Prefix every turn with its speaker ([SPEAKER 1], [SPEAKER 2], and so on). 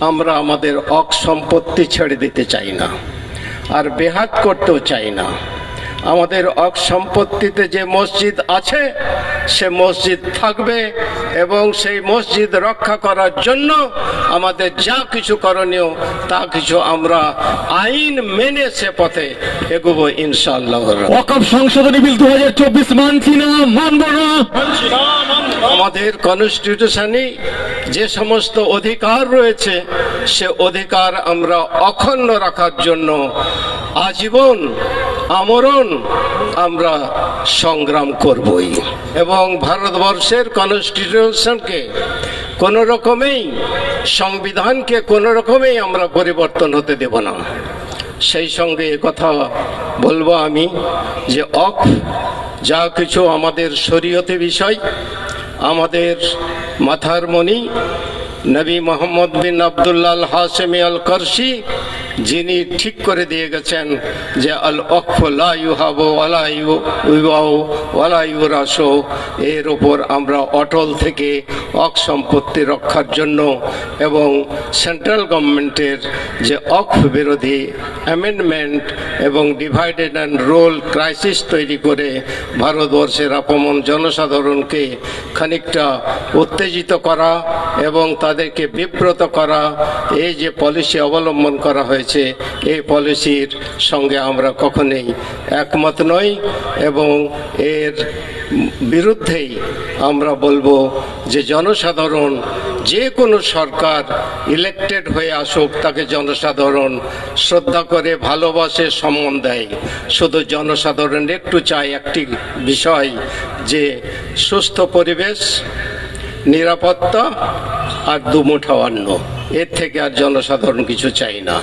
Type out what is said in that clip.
[SPEAKER 1] আমরা আমাদের অক সম্পত্তি ছেড়ে দিতে চাই না আর বেহাত করতেও চাই না। আমাদের অক সম্পত্তিতে যে মসজিদ আছে সে মসজিদ থাকবে এবং সেই মসজিদ রক্ষা করার জন্য আমাদের যা কিছু করণীয় তা কিছু আমরা আইন মেনে সে পথে এগোবো ইনশাআল্লাহ।
[SPEAKER 2] ওয়াকফ সংশোধনী বিল দু হাজার চব্বিশ মানছি না মানব না।
[SPEAKER 1] আমাদের কনস্টিটিউশনে যে সমস্ত অধিকার রয়েছে সে অধিকার আমরা অখণ্ড রাখার জন্য আজীবন আমরণ আমরা সংগ্রাম করবই। এবং ভারতবর্ষের কনস্টিটিউশনকে কোনো রকমেই, সংবিধানকে কোনো রকমেই আমরা পরিবর্তন হতে দেব না। সেই সঙ্গে কথা বলব আমি যে অফ যা কিছু আমাদের শরীয়তে বিষয়, আমাদের মাথার মণি, নবী মোহাম্মদ বিন আবদুল্লাহ হাসেমি আল করশি যিনি ঠিক করে দিয়ে গেছেন যে আল অক্ফ লাইউ ইউহাব ওয়ালা ইউ ইউবাও ওয়ালা ইউরাসো, এর ওপর আমরা অটল থেকে অক সম্পত্তি রক্ষার জন্য এবং সেন্ট্রাল গভর্নমেন্টের যে অক্ফ বিরোধী অ্যামেন্ডমেন্ট এবং ডিভাইডেড অ্যান্ড রোল ক্রাইসিস তৈরি করে ভারতবর্ষের আপমন জনসাধারণকে খানিকটা উত্তেজিত করা এবং তাদেরকে বিব্রত করা এই যে পলিসি অবলম্বন করা হয়েছে এই পলিসির সঙ্গে আমরা কখনোই একমত নই এবং এর বিরুদ্ধেই আমরা বলব যে জনসাধারণ যে কোনো সরকার ইলেকটেড হয়ে আসুক, তাকে জনসাধারণ শ্রদ্ধা করে ভালোবাসে, সম্মান দেয়। শুধু জনসাধারণ একটু চায় একটি বিষয় যে সুস্থ পরিবেশ, নিরাপত্তা আর দুমুঠা অন্ন। এর থেকে আর জনসাধারণ কিছু চাই না।